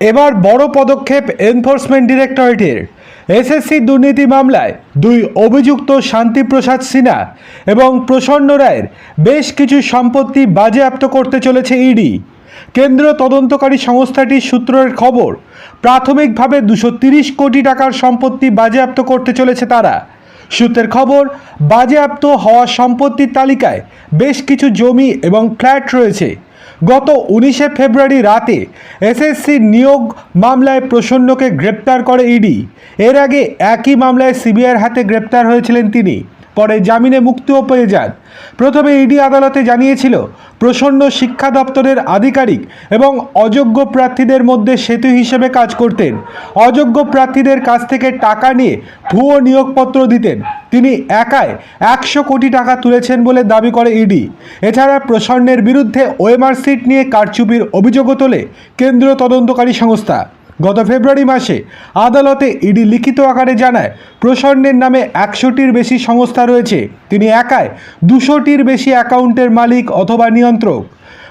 এবার বড় পদক্ষেপ এনফোর্সমেন্ট ডিরেক্টরেটের। এসএসসি দুর্নীতি মামলায় দুই অভিযুক্ত শান্তিপ্রসাদ সিনহা এবং প্রসন্ন রায়ের বেশ কিছু সম্পত্তি বাজেয়াপ্ত করতে চলেছে ইডি। কেন্দ্র তদন্তকারী সংস্থাটির সূত্রের খবর, প্রাথমিকভাবে দুশো কোটি টাকার সম্পত্তি বাজেয়াপ্ত করতে চলেছে তারা। সূত্রের খবর, বাজেয়াপ্ত হওয়া সম্পত্তির তালিকায় বেশ কিছু জমি এবং ফ্ল্যাট রয়েছে। গত উনিশে ফেব্রুয়ারি রাতে এসএসসি নিয়োগ মামলায় প্রসন্নকে গ্রেপ্তার করে ইডি। এর আগে একই মামলায় সিবিআইয়ের হাতে গ্রেপ্তার হয়েছিলেন তিনি। পরে জামিনে মুক্তিও পেয়ে যান। প্রথমে ইডি আদালতে জানিয়েছিল, প্রসন্ন শিক্ষা দপ্তরের আধিকারিক এবং অযোগ্য প্রার্থীদের মধ্যে সেতু হিসেবে কাজ করতেন। অযোগ্য প্রার্থীদের কাছ থেকে টাকা নিয়ে ভুয়ো নিয়োগপত্র দিতেন। তিনি একাই একশো কোটি টাকা তুলেছেন বলে দাবি করে ইডি। এছাড়া প্রসন্নের বিরুদ্ধে ওএমআর সিট নিয়ে কারচুপির অভিযোগও তোলে কেন্দ্রীয় তদন্তকারী সংস্থা। গত ফেব্রুয়ারি মাসে আদালতে ইডি লিখিত আকারে জানায়, প্রসন্নের নামে একশোটির বেশি সংস্থা রয়েছে। তিনি একাই দুশোটির বেশি অ্যাকাউন্টের মালিক অথবা নিয়ন্ত্রক।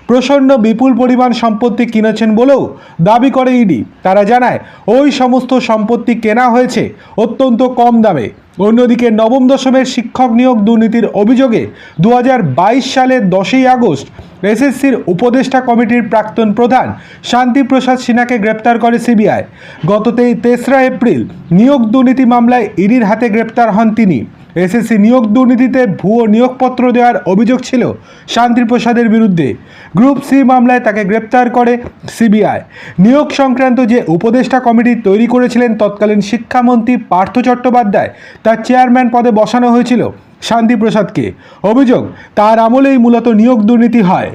প্রসন্ন বিপুল পরিমাণ সম্পত্তি কিনেছেন বলেও দাবি করে ইডি। তারা জানায়, ওই সমস্ত সম্পত্তি কেনা হয়েছে অত্যন্ত কম দামে। অন্যদিকে নবম দশমের শিক্ষক নিয়োগ দুর্নীতির অভিযোগে দু হাজার বাইশ সালের দশই আগস্ট এসএসসির উপদেষ্টা কমিটির প্রাক্তন প্রধান শান্তিপ্রসাদ সিনহাকে গ্রেপ্তার করে সিবিআই। গত তে- তেসরা এপ্রিল নিয়োগ দুর্নীতি মামলায় ইডির হাতে গ্রেপ্তার হন তিনি। এসএসসি নিয়োগ দুর্নীতিতে ভুয়ো নিয়োগপত্র দেওয়ার অভিযোগ ছিল শান্তিপ্রসাদের বিরুদ্ধে। গ্রুপ সি মামলায় তাকে গ্রেপ্তার করে সিবিআই। নিয়োগ সংক্রান্ত যে উপদেষ্টা কমিটি তৈরি করেছিলেন তৎকালীন শিক্ষামন্ত্রী পার্থ চট্টোপাধ্যায়, তার চেয়ারম্যান পদে বসানো হয়েছিল শান্তিপ্রসাদকে। অভিযোগ, তার আমলেই মূলত নিয়োগ দুর্নীতি হয়।